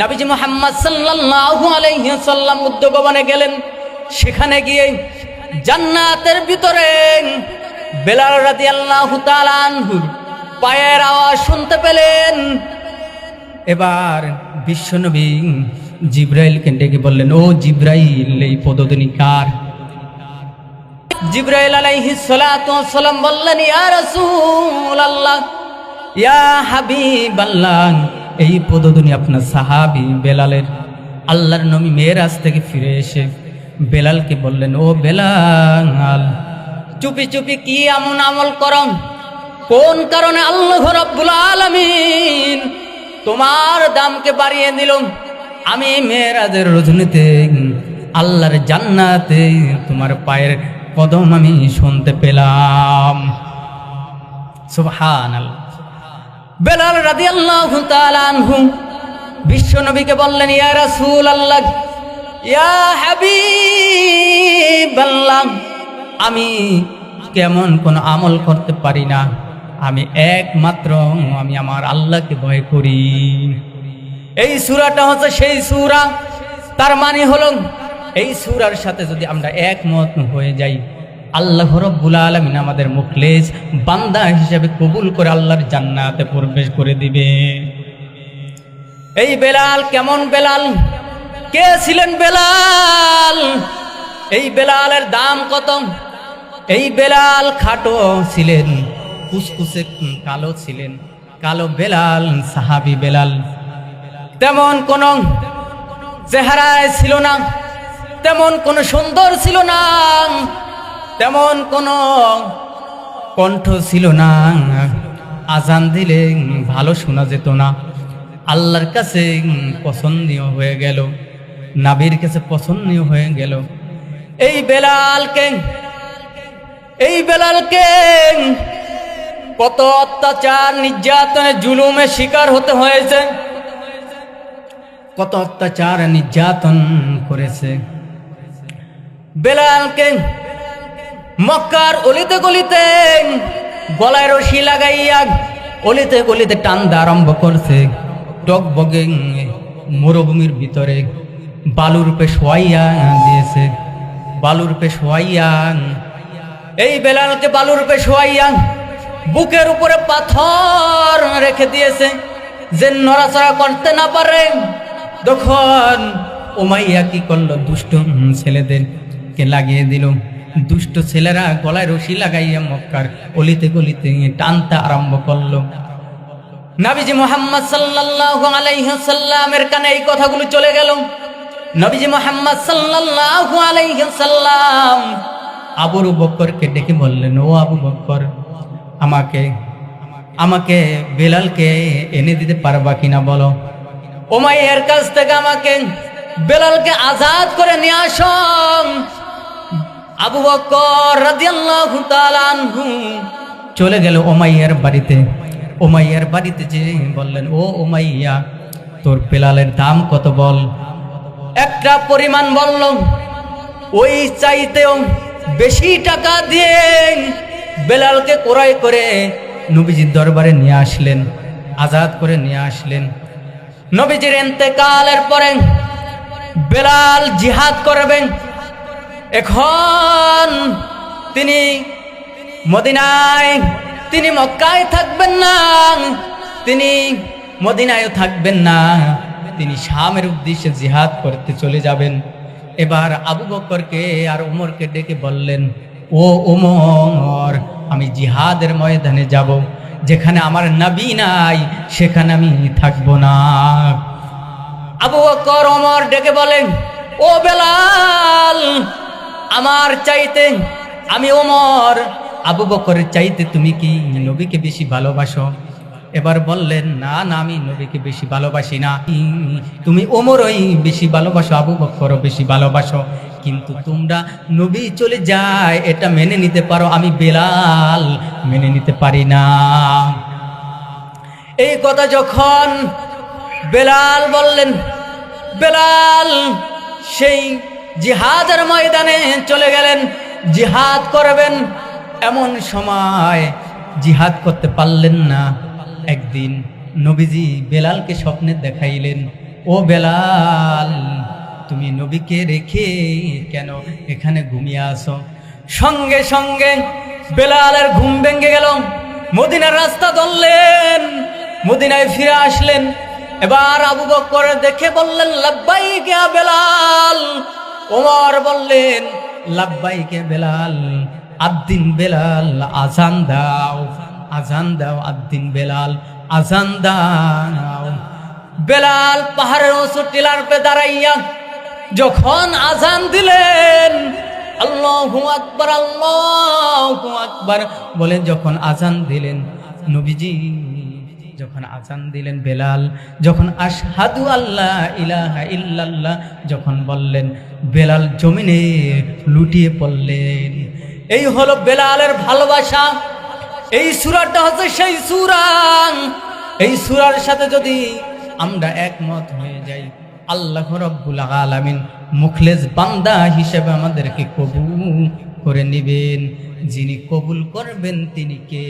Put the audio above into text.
নাবিজি মোহাম্মদ সাল্লাল্লাহু আলাইহি উদ্যোগবনে গেলেন। সেখানে গিয়ে জান্নাতের ভিতরে বেলাল রাদিয়াল্লাহু তাআলা আনহুর পায়ের আওয়াজ শুনতে পেলেন। এবার বিশ্বনবী জিব্রাইলকে ডেকে বললেন, ও জিব্রাইল, এই পদধ্বনি কার? জিব্রাইল আলাইহিস সালাতু ওয়াসসালাম বললেন, ইয়া রাসূলুল্লাহ, ইয়া হাবিবাল্লাহ। এই পদধ্বনি আপনার সাহাবি বেলালের। আল্লাহর নবী মেরাজ থেকে ফিরে এসে বেলালকে বললেন, ও বেলাল, চুপি চুপি কি এমন আমল করম? কোন কারণে আল্লাহ রাব্বুল আলামিন তোমার দামকে বাড়িয়ে দিল আমি মেয়েরাজের রজনীতে, আল্লাহর জান্নাতে তোমার পায়ের কদম আমি শুনতে পেলাম। সুবহান বেলাল রাদিয়াল্লাহু তাআলা আনহু বিশ্ব নবীকে বললেন, ইয়া রাসূল আল্লাহ ইয়া হাবিবাল্লাহ, আমি কেমন কোন আমল করতে পারি না। আমি একমাত্র, আমি আমার আল্লাহকে ভয় করি। এই সূরাটা হচ্ছে সেই সূরা। তার মানে হলো, এই সূরার সাথে যদি আমরা একমত হয়ে যাই আল্লাহ রব্বুল আলমিন আমাদের মুখলেজ বান্দা হিসেবে কবুল করে আল্লাহর জান্নাতে প্রবেশ করে দিবে। এই বেলাল, কেমন বেলাল? কে ছিলেন বেলাল? এই বেলালের দাম কত? এই বেলাল খাটো ছিলেন কুসকুসে কালো ছিলেন, কালো বেলাল, সাহাবি বেলাল। তেমন কোন চেহারায় ছিল না, তেমন কোন সুন্দর ছিল না। তেমন কোন কণ্ঠ ছিল না। আজান দিলে ভালো শোনা যেত না। আল্লাহর কাছে পছন্দনীয় হয়ে গেল। নাবির কাছে পছন্দনীয় হয়ে গেল। এই বেলালকে এই বেলালকে কত অত্যাচার, নির্যাতনে, জুলুমে শিকার হতে হয়েছে। কত অত্যাচার, নির্যাতন করেছে। বেলালকে মক্কার অলিতে গলিতে গলায় রশি লাগাইয়া অলিতে গলিতে টানতে আরম্ভ করছে। টক বগে মরুভূমির ভিতরে বালুর পে শোয়াইয়া দিয়েছে। বালুর পে শোয়াইয়া এই বেলালকে বালুর পে শোয়াইয়া বুকের উপরে পাথর রেখে দিয়েছে যে নড়াচড়া করতে না পারে। তখন ওমাইয়া কি করল? দুষ্ট ছেলেদেরকে লাগিয়ে দিল। দুষ্ট ছেলেরা গলায় রশি লাগাইয়া মক্কার অলিতে গলিতে টানতে আরম্ভ করল। নবীজি মোহাম্মদ সাল্লাল্লাহু আলাইহি সাল্লামের কানে এই কথাগুলো চলে গেল। নবীজি মোহাম্মদ সাল্লাল্লাহু আলাইহি সাল্লাম আবু বক্করকে ডেকে বললেন, ও আবু বক্কর, আমাকে আমাকে বেলালকে এনে দিতে পারবা কিনা বলো? ওমাইয়ের কাছ থেকে আমাকে বেলালকে আজাদ করে নিয়ে আসো আবু বকর রাদিয়াল্লাহু তাআলা আনহু চলে গেল ওমাইয়ার বাড়িতে। ওমাইয়ার বাড়িতে যে বললেন, ও ওমাইয়া, তোর পেলালের দাম কত বল? একটা পরিমাণ বলল, ওই চাইতেও বেশি টাকা দিয়ে বেলালকে ক্রয় করে নবীজির দরবারে নিয়ে আসলেন, আজাদ করে নিয়ে আসলেন। নবীজির এতেকালের পরে বেলাল জিহাদ করবেন এখন তিনি মদিনায়, তিনি মক্কায় থাকবেন না, তিনি মদিনায়ও থাকবেন না। তিনি শামের উদ্দেশ্যে জিহাদ করতে চলে যাবেন। এবার আবু বকরকে আর উমরকে ডেকে বললেন, ও উমর, আমি জিহাদের ময়দানে যাব। যেখানে আমার নবী নাই, সেখানে আমি থাকব না। আবু বকর ওমর ডেকে বলেন, ও বেলাল আমার চাইতে, আমি ওমর। আবু বকরের চাইতে তুমি কি নবীকে বেশি ভালোবাসো? এবার বললেন, না না, আমি নবীকে বেশি ভালোবাসি না। তুমি ওমরই বেশি ভালোবাসো, আবু বকরও বেশি ভালোবাসো। কিন্তু তোমরা নবী চলে যায়, এটা মেনে নিতে পারো, আমি বেলাল মেনে নিতে পারি না। এই কথা যখন বেলাল বললেন, বেলাল সেই জিহাদের ময়দানে চলে গেলেন, জিহাদ করবেন। এমন সময় জিহাদ করতে পারলেন না। একদিন নবীজি বেলালকে স্বপ্নে দেখাইলেন, ও বেলাল, তুমি নবীকে রেখে কেন এখানে ঘুমিয়ে আসো সঙ্গে সঙ্গে বেলালের ঘুম ভেঙে গেল। মদিনার রাস্তা ধরলেন, মদিনায় ফিরে আসলেন। এবার আবু বকর দেখে বললেন লাব্বাই গিয়া বেলাল ওমর বললেন লাব্বাই কে বেলাল আদ্দিন বেলাল, আজান দাও আজান দাও আদ্দিন বেলাল, আজান দাও। বেলাল পাহাড়ের উঁচু টিলার পে দাঁড়াইয়া যখন আজান দিলেন, আল্লাহু আকবার আল্লাহু আকবার বলেন যখন আজান দিলেন, নবীজি, যখন আজান দিলেন বেলাল, যখন আশহাদু আল্লাহ ইলাহা ইল্লাল্লাহ, যখন বললেন বেলাল জমিনে লুটিয়ে পড়লেন। এই হলো বেলালের ভালোবাসা। এই সুরাটা হচ্ছে সেই সুরা। এই সুরার সাথে যদি আমরা একমত হয়ে যাই, আল্লাহ রব্বুল আলামিন মুখলেস বান্দা হিসেবে আমাদেরকে কবুল করে নেবেন। যিনি কবুল করবেন তিনি কে?